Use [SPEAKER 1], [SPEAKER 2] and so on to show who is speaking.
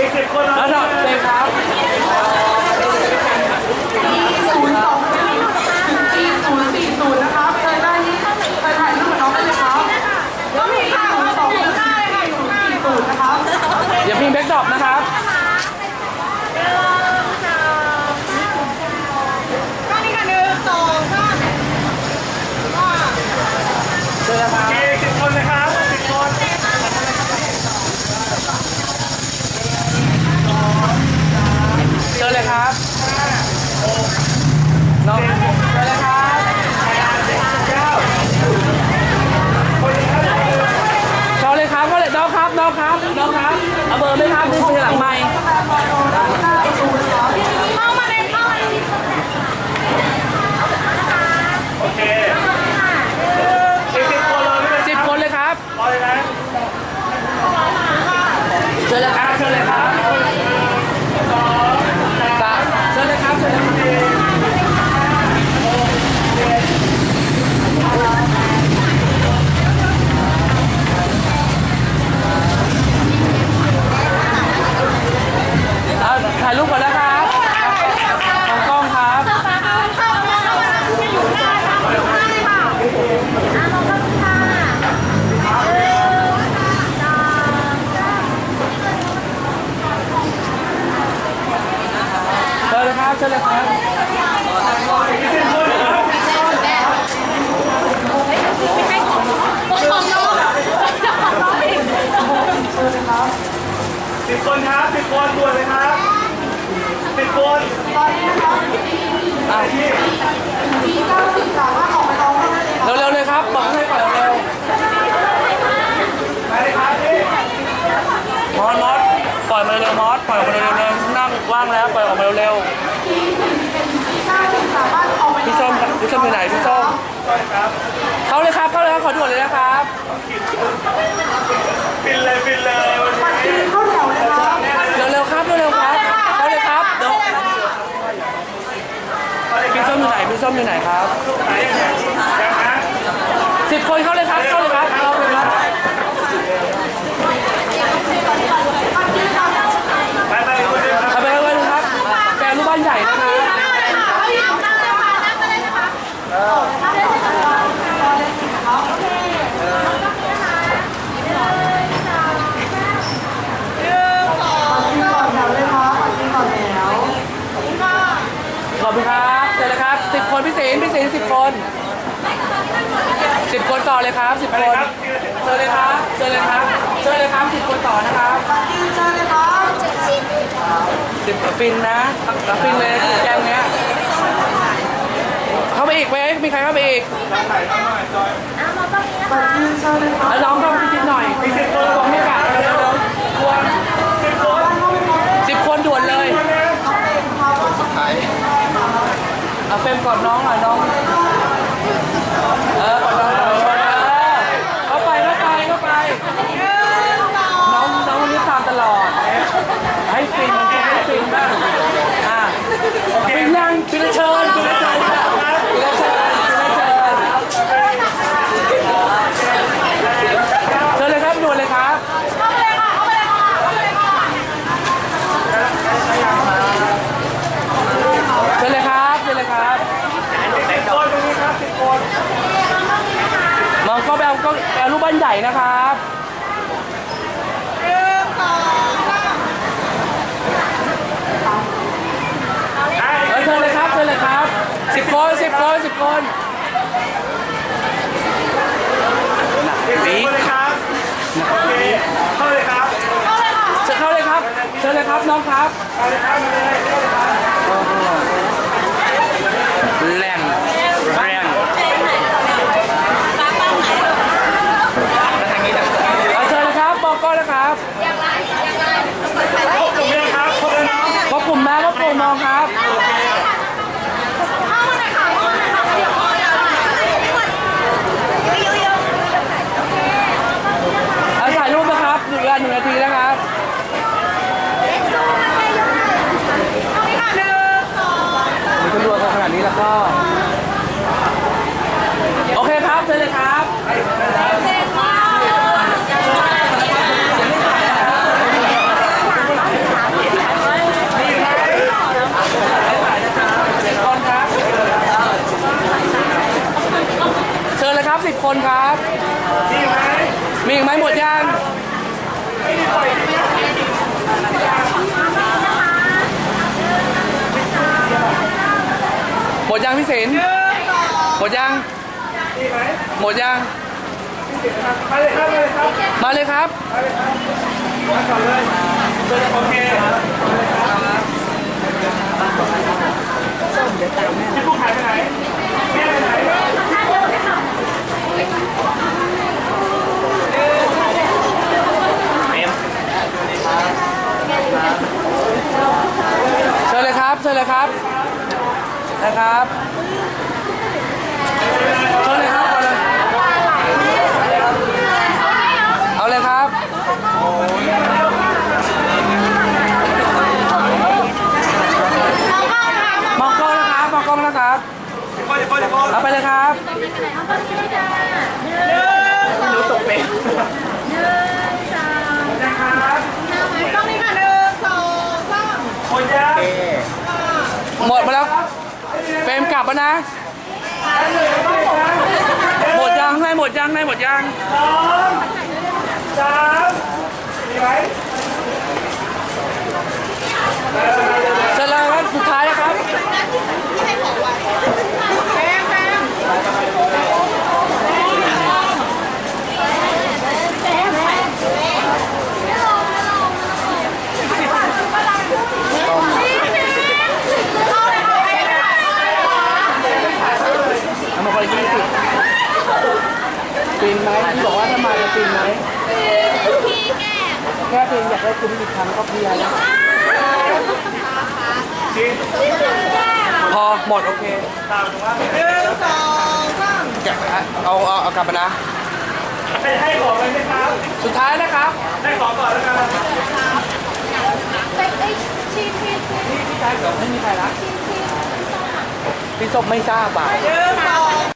[SPEAKER 1] อีกสิบคน
[SPEAKER 2] แล้วเถอะครับ
[SPEAKER 3] ศูนย์สองถึงปีศูนย์สี่ศูนย์นะครับเชิญได้ที่ไปถ่ายรูปกับน้องได้เลยครับแล้วมีค่ะสองถึงสี่ศูนย์สี่ศูนย์นะครับ
[SPEAKER 2] อย่าพิมพ์แบ็กดรอปนะครับ
[SPEAKER 4] ก็นี่ค่ะหนึ่งสองสาม
[SPEAKER 2] เชิญนะครับ
[SPEAKER 1] อีกสิบคนนะครับสิบคน
[SPEAKER 2] เชิญเลย ครับน้องเชิญเลยครับเชิญเลยครับก็เลยน้องครับน้องครับน้องครับเอาเบอร์ไหมครับนี่คือหลังไมค์
[SPEAKER 4] เข้ามาเลยเข้ามาเลย
[SPEAKER 1] โอเคอีกสิบคนเลยไม่เป็น
[SPEAKER 2] สิบคนเลยครับ
[SPEAKER 1] รอเลยนะ
[SPEAKER 2] เชิญเลยครับเชิญเลยครับสามเชิญเลยครับเชิญเลยครับเอาถ่ายรูปก่อนนะครับของกล้องครับ
[SPEAKER 4] เข้ามาเข้ามาอยู่หน้าค่ะอยู่หน้าเลยค่ะอะลงมาค่ะหนึ่งสองสาม
[SPEAKER 2] เชิญเลยครับเชิญเลยครับ
[SPEAKER 4] ไม่ให้ของของน้องของน้องเอง
[SPEAKER 1] สิบคนครับสิบคนด่วนเลยครับสิบคน
[SPEAKER 3] ตอนนี้นะครับ
[SPEAKER 2] อะ
[SPEAKER 1] ที่
[SPEAKER 3] ปีเก้าสิบสามารถออกไปร้องได้เลยครับ
[SPEAKER 2] เร็วๆเลยครับบอกให้ปล่อยเร็ว
[SPEAKER 1] ไปเลยครับพี่
[SPEAKER 2] มอสมอสปล่อยมาเร็วๆมอสปล่อยออกมาเร็วๆเร็วนั่งว่างแล้วปล่อยออกมาเร็ว
[SPEAKER 3] ปี ส้ม
[SPEAKER 2] พี่ส้มอยู่ไหนพี่ส้ม
[SPEAKER 1] ครับ
[SPEAKER 2] เข้าเลยครับเข้าเลยครับขอด่วนเลยนะครับ
[SPEAKER 1] ฟินเลยฟินเลยวัน
[SPEAKER 3] ปัด
[SPEAKER 1] นี้
[SPEAKER 3] ยืนเข้าแถวเลยครับ
[SPEAKER 2] เร็วๆครับเร็วๆครับเข้าเลยครับเดี๋ยวพี่ส้มอยู่ไหนพี่ส้มอยู่ไหนครับ
[SPEAKER 1] ไหนยังไงยังนะ
[SPEAKER 2] สิบคนเข้าเลยครับเข้าเลยครับเข้าเลยครับ
[SPEAKER 1] ไปไปคนเดียวครับ
[SPEAKER 2] เอาไปเลยเลยครับแปลรูปบ้านใหญ่นะครับ
[SPEAKER 3] ปัดยืนก่อนแถวเลยครับปัดยืนก่อนแถว
[SPEAKER 2] ขอบคุณครับเชิญเลยครับสิบคน พี่ศิลป์พี่ศิลป์สิบคนสิบคนต่อเลยครับสิบคนเชิญเลยครับเชิญเลยครับเชิญเลยครับสิบคนต่อนะครับ
[SPEAKER 3] ปัดยืนเชิญเลยครับ
[SPEAKER 2] สิบฟินนะฟินเลยแกงเนี้ยเข้าไปอีกไหมมีใครเข้าไปอีก
[SPEAKER 3] ปัดยืนเชิญเลยครับ
[SPEAKER 2] แล้วน้องเข้าไปนิดหน่อยมีสิบคนบอกให้กาดเร็วๆควรสิบคนด่วนเลยเอาเฟรมกอดน้องหน่อยน้องเออกอดน้องหน่อยเออเข้าไปเข้าไปเข้าไปน้องน้องคนนี้ตามตลอดให้ฟินให้ฟินบ้างอะฟินยังฟินแล้วเชิญฟินแล้วเชิญฟินแล้วเชิญฟินแล้วเชิญ เชิญเลยครับด่วนเลยครับ
[SPEAKER 4] เข้าไปเลยค่ะเข้าไปเลยค่ะเข้าไปเลยค่ะ
[SPEAKER 2] เชิญเลยครับเชิญเลยครับ
[SPEAKER 1] สิบคนตรงนี้ครับสิบคน
[SPEAKER 2] มองก็ไป เอาก็ไปเอารูปบ้านใหญ่นะครับ
[SPEAKER 4] หนึ่งสองสาม
[SPEAKER 1] ไอ้
[SPEAKER 2] เออเชิญเลยครับเชิญเลยครับสิบคนสิบคนสิบคน
[SPEAKER 1] อีกสิบคนเลยครับโอเคเข้าเลยครับ
[SPEAKER 4] เข้าเลยค่ะ
[SPEAKER 2] เชิญเข้าเลยครับเชิญเลยครับน้องครับ
[SPEAKER 1] เข้าเลยครับมาเลย็
[SPEAKER 2] โอเคครับ
[SPEAKER 1] เชิญเลยครับเชิ
[SPEAKER 2] ญ
[SPEAKER 4] เลยค
[SPEAKER 2] รับสิบคนครับ
[SPEAKER 4] มีอีกไห
[SPEAKER 1] มมี
[SPEAKER 2] อีไหมหมดยัง หมดยังพี่ศิลป์หมดยัง
[SPEAKER 1] หม
[SPEAKER 2] ดยัง
[SPEAKER 1] มาเลยครับ มาเลยครับ
[SPEAKER 2] มาเลยครับ
[SPEAKER 1] มาก่อนเลยโอเคพี่ผู้ขายไปไหนแม่ไปไหน
[SPEAKER 2] เชิญเลยครับ เชิญเลยครับ นะครับเชิญเลยครับเอาเลยเอาเลยครับมองกล้องนะครับมองกล้องนะครับ
[SPEAKER 1] เดี๋ยวก่อนเดี๋ยวก่อนเดี๋ยวก่อน
[SPEAKER 2] เอาไปเลยครับ
[SPEAKER 1] รู้ตกเป็นนะครับ
[SPEAKER 3] ต้องนี่ค่ะหนึ่งสองสาม
[SPEAKER 1] คนยาก
[SPEAKER 2] หมดไปแล้ว มกลับแล้วนะหมดยังให้หมดยังให้หมดยัง
[SPEAKER 1] สองสามสี่ไหม
[SPEAKER 2] เชิญเลยครับสุดท้ายแล้วครับ
[SPEAKER 3] แป้งแป้ง
[SPEAKER 2] เอามาคนละยี่สิบฟินไหมที่บอก ว่าถ้ามาจะฟินไหม
[SPEAKER 4] พี่แก
[SPEAKER 2] แค่เพลงอยากได้คุณอีกครั้งก็เพลียแล้ว
[SPEAKER 1] จริง
[SPEAKER 2] พอหมดโอเค
[SPEAKER 1] ตามว่า
[SPEAKER 3] หนึ่งสองสาม
[SPEAKER 2] จะเอาเอาเอากลับมานะ
[SPEAKER 1] ให้ให้ของเลยไหมครับ
[SPEAKER 2] สุดท้ายนะครับ
[SPEAKER 1] ให้ของก่อนแล้วกัน
[SPEAKER 4] ไปไอ้ชีพี
[SPEAKER 2] พี่พี่ชายเดี๋ยวไม่มีใครละพี่ส้มไม่ทราบอะ
[SPEAKER 3] หนึ่งสอง